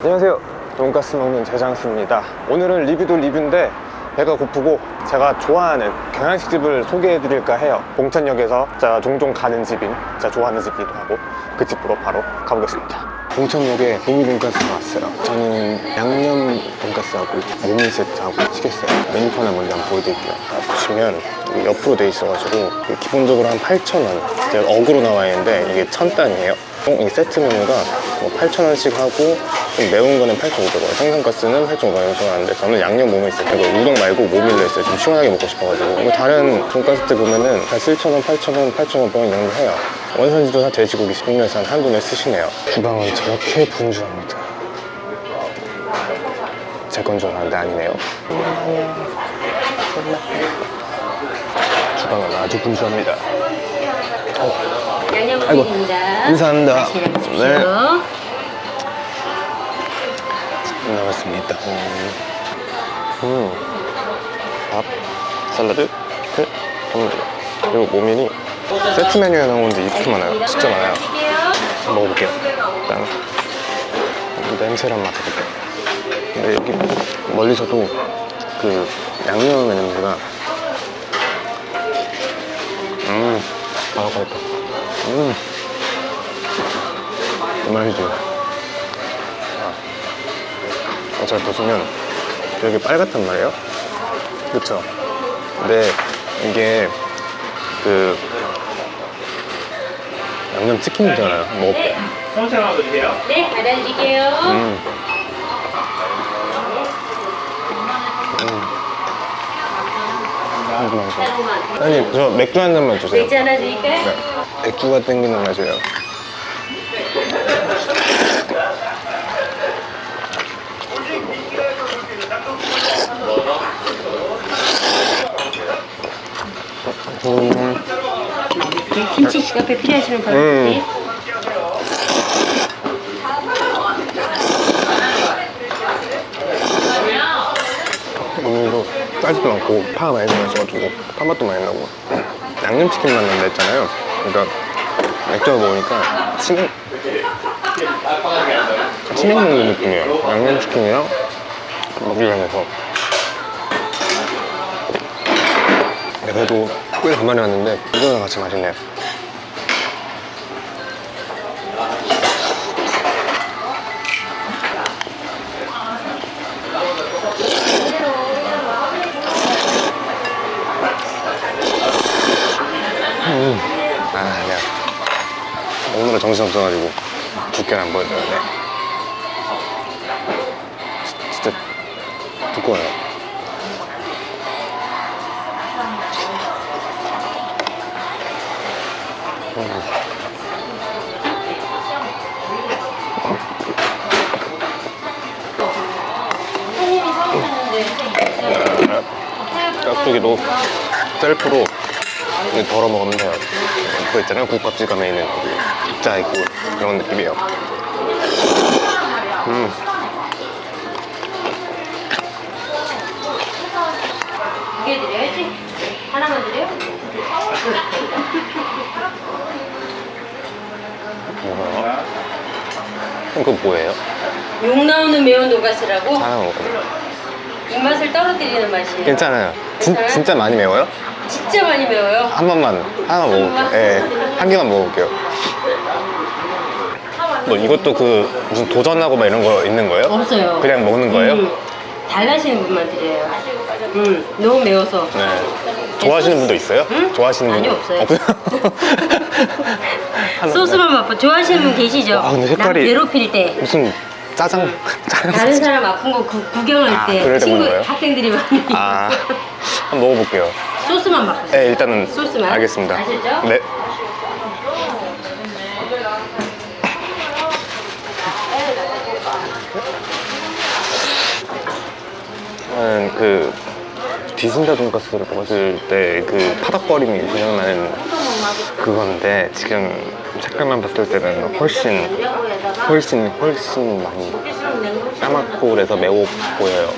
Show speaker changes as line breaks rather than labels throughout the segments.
안녕하세요. 돈가스 먹는 제장수입니다. 오늘은 리뷰도 리뷰인데 배가 고프고 제가 좋아하는 경양식집을 소개해 드릴까 해요. 봉천역에서 제가 종종 가는 집인 제가 좋아하는 집이기도 하고 그 집으로 바로 가보겠습니다. 봉천역에 모미 돈가스가 왔어요. 저는 양념 돈가스하고 모미 세트하고 시켰어요. 메뉴판을 먼저 한번 보여드릴게요. 아, 보시면 옆으로 돼 있어가지고 기본적으로 한 8,000원. 제가 억으로 나와 있는데 이게 천 단이에요. 이 세트 메뉴가 뭐 8,000원씩 하고 좀 매운 거는 8,500원. 생선가스는 8,500원 정하는데 저는 양념 모밀 세트 이거 우동 말고 모밀로 했어요. 좀 시원하게 먹고 싶어가지고. 이거 다른 돈가스집 보면은 한 7,000원, 8,000원, 8,500원 이 정도 해요. 원산지도 다 돼지고기 식용유에서 한 한돈에 쓰시네요. 주방은 저렇게 분주합니다. 제 건 줄 알았는데 아니네요. 주방은 아주 분주합니다.
양 맛있게 드십시오.
네. 나왔습니다. 음. 밥, 샐러드, 전부 그리고 모밀이 세트 메뉴에 나오는데 이렇게 많아요. 진짜 많아요. 한번 먹어볼게요. 일단 냄새를 한번 맡아볼게요. 근데 여기 멀리서도 그 양념 냄새가 맛있지. 어, 잘 보시면 여기 빨갛단 말이에요. 그쵸? 근데 이게 그 양념 치킨이잖아요. 한번 먹어볼게요.
네, 받아드릴게요.
음. 음. 아니, 저 맥주 한 잔만 주세요.
맥주 하나 드릴까요?
네. 맥주가 땡기는 맛이에요.
김치 시카페 필요하시면 바로
음. 오늘도 짜지도 않고 파가 많이 들어가지고 파맛도 많이 나고 양념치킨 맛 난다 했잖아요. 그러니까 맥주를 먹으니까 치맥 치맥 먹는 느낌이에요. 양념치킨이랑 먹으면서 네, 그래도 꽤 간만에 왔는데 이거랑 같이 맛있네요. 아, 아니야. 오늘은 정신 없어가지고 두께를 안 보여드렸네. 지- 진짜 두꺼워요. 음. 깍두기도 셀프로 덜어 먹으면 돼요. 그거 있잖아요. 국밥집 가면 있는 그 입자 있고 이런 느낌이에요. 음. 뭐야? 그럼 그거 뭐예요?
욕 나오는 매운 돈가스라고
하나 먹어요.
입맛을 떨어뜨리는 맛이에요.
괜찮아요. 진,
괜찮아요?
진짜 많이 매워요?
진짜 많이 매워요.
한 번만, 하나만 먹어볼게요. 예, 한 개만 먹어볼게요. 뭐 이것도 그 무슨 도전하고 막 이런 거 있는 거예요?
없어요.
그냥 먹는 거예요?
음, 달라시는 분만 드려요. 음, 너무 매워서.
네. 좋아하시는 분도 있어요?
응?
좋아하시는
아니,
분도
없어요.
없어요?
소스만 맛봐. 좋아하시는 분 계시죠?
와, 근데 색깔이-
남 괴롭힐 때.
무슨 짜장, 짜장.
다른 사람 아픈 거 구, 구경할
아,
때
그럴 때
친구
먹는 거예요?
학생들이 많이
아, 한번 먹어볼게요.
소스만 맛보세요.
네, 일단은
소스만?
알겠습니다.
아시죠?
네. 저는 그 디순자 돈가스를 먹었을 때 그 파닥거림이 생각나는 그건데 지금 색깔만 봤을 때는 훨씬 훨씬 훨씬 많이 까맣고 그래서 매워 보여요.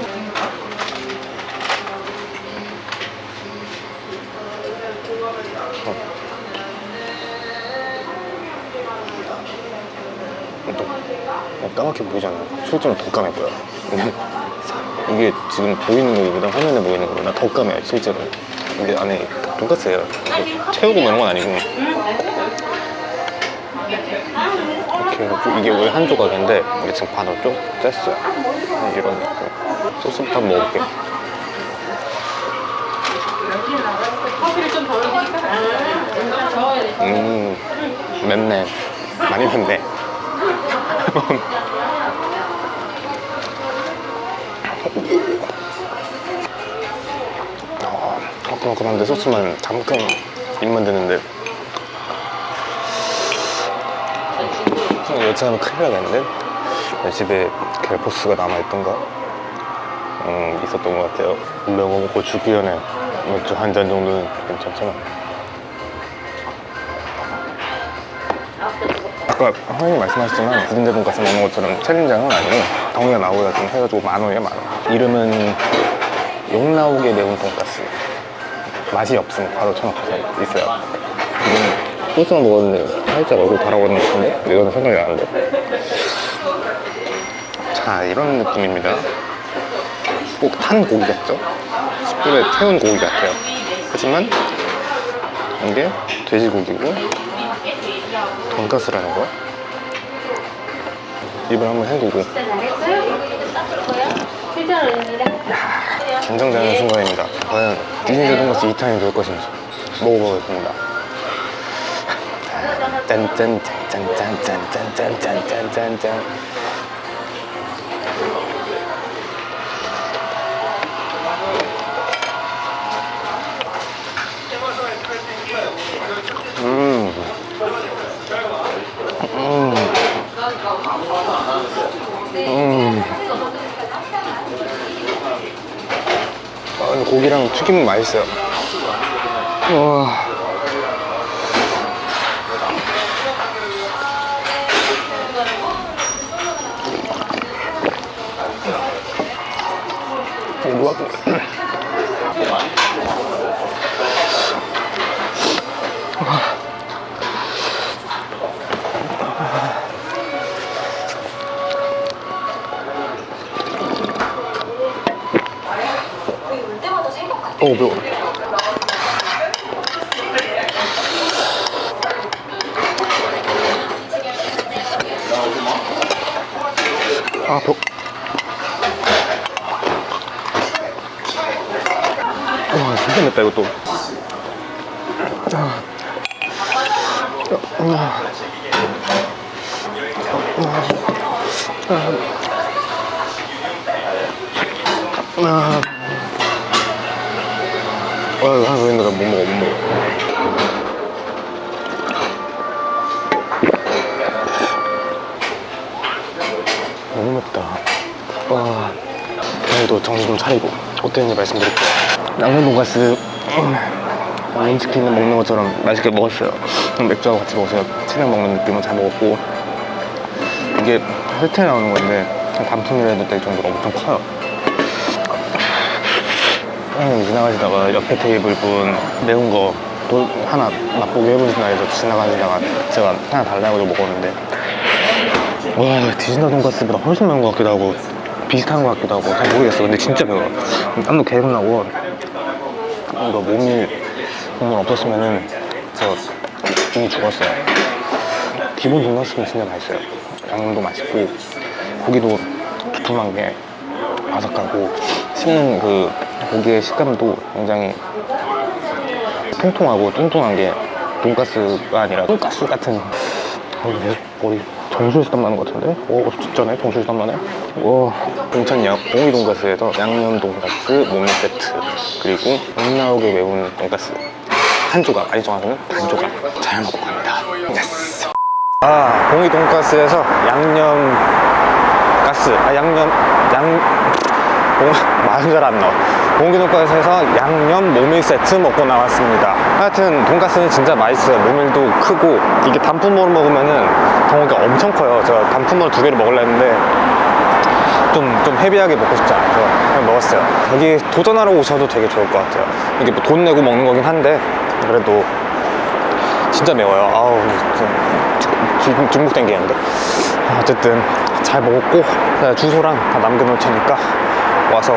또 약간 까맣게 보이잖아요. 실제로 더 까매 보여. 이게 지금 보이는 거보다 화면에 보이는 거보다 더 까매요, 실제로. 이게 안에 돈까스예요. 채우고 뭐 이런 건 아니고. 이렇게 해가지고 이게 원래 한 조각인데 이게 지금 반을 좀 뗐어요. 이런 느낌. 소스부터 한번 먹어볼게요. 음, 맵네. 많이 맵네. 어, 그만큼한데 소스만 잠깐 입만 드는데 여차 하면 큰일 나겠는데? 집에 갤포스가 남아있던가? 음, 있었던 것 같아요. 매워 먹고 죽기 전에 맥주 한 잔 정도는 괜찮잖아. 아까 형님 말씀하셨지만 부린대 돈가스 먹는 것처럼 챌린장은 아니고 덩이가 나오다 좀 해가지고 만 원이에요 만 원. 이름은 욕 나오게 매운 돈가스. 맛이 없으면 바로 쳐놓고서 있어요. 이건 소스만 먹었는데 살짝 얼굴 달아오르는 것 같은데? 이거는 생각이 나는데. 자 이런 느낌입니다. 꼭 탄 고기 같죠? 숯불에 태운 고기 같아요. 하지만 이게 돼지고기고 돈가스라는 거. 입을 한번 헹구고 긴장되는 순간입니다. 과연 디즈니 돈가스 2탄이 될 것인지 먹어보겠습니다. 짠짠짠짠짠짠짠짠짠짠짠 음. 음. 음. 근데 고기랑 튀김은 맛있어요. 우와. 500원 아 벽. 와 진짜 맵다 이것도 아. 아. 아. 아. 아. 아. 하나 더 있는데 못 먹어, 못 먹어. 너무 맵다. 와, 오늘도 정신 좀 차리고 어땠는지 말씀드릴게요. 양념 돈가스, 양념치킨을 먹는 것처럼 맛있게 먹었어요. 맥주하고 같이 먹었어요. 치킨 먹는 느낌은 잘 먹었고 이게 세트에 나오는 건데 단품이라 해도 될 정도로 엄청 커요. 형님 지나가시다가 옆에 테이블 분 매운 거또 하나 맛보게 해보신다 해서 지나가시다가 제가 하나 달라고 해서 먹었는데. 와 디즈니 돈가스보다 훨씬 매운 것 같기도 하고 비슷한 것 같기도 하고 잘 모르겠어. 근데 진짜 매워. 땀도 계속 나고 이거 몸이 국물 없었으면은 저 이미 죽었어요. 기본 돈가스는 진짜 맛있어요. 양념도 맛있고 고기도 두툼한 게 바삭하고 씹는 그 고기의 식감도 굉장히 통통하고 뚱뚱한 게 돈가스가 아니라 돈가스 같은. 어, 머리 정수리땀 나는 것 같은데? 오 진짜네? 정수리땀 나네? 와. 인천역 봉이 돈가스에서 양념 돈가스 모밀 세트 그리고 못 나오게 매운 돈가스. 한 조각 아니 정확히는 반 조각. 잘 먹고 갑니다. 예스 아 봉이 돈가스에서 양념 가스 아 양념 양 공, 말이 잘안 나와. 공기 돈가스에서 양념 모밀 세트 먹고 나왔습니다. 하여튼 돈가스는 진짜 맛있어요. 모밀도 크고 이게 단품으로 먹으면은 덩어리가 엄청 커요. 제가 단품으로 두 개를 먹으려 했는데 좀, 좀 헤비하게 먹고 싶지 않아서 그냥 먹었어요. 여기 도전하러 오셔도 되게 좋을 것 같아요. 이게 뭐 돈 내고 먹는 거긴 한데 그래도 진짜 매워요. 아우, 좀 중- 중국 땡기는데. 어쨌든 잘 먹었고 주소랑 다 남겨놓을 테니까 와서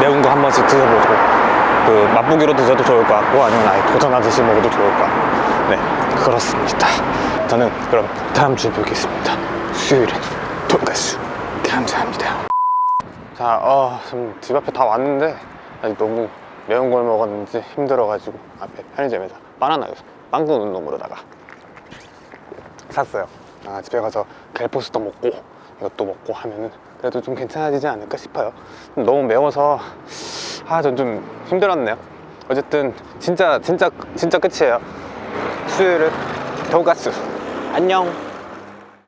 매운 거 한 번씩 드셔보고 그 맛보기로 드셔도 좋을 것 같고 아니면 아예 도전하듯이 먹어도 좋을 것 같고. 네 그렇습니다. 저는 그럼 다음 주에 뵙겠습니다. 수요일에 돈가스. 감사합니다. 자, 어, 지금 집 앞에 다 왔는데 아직 너무 매운 걸 먹었는지 힘들어가지고 앞에 편의점에서 바나나 빵구 운동으로다가 샀어요. 아, 집에 가서 갤포스도 먹고 이것도 먹고 하면은 그래도 좀 괜찮아지지 않을까 싶어요. 너무 매워서 아, 전 좀 힘들었네요. 어쨌든 진짜 진짜 진짜 끝이에요. 수요일은 돈가스. 안녕.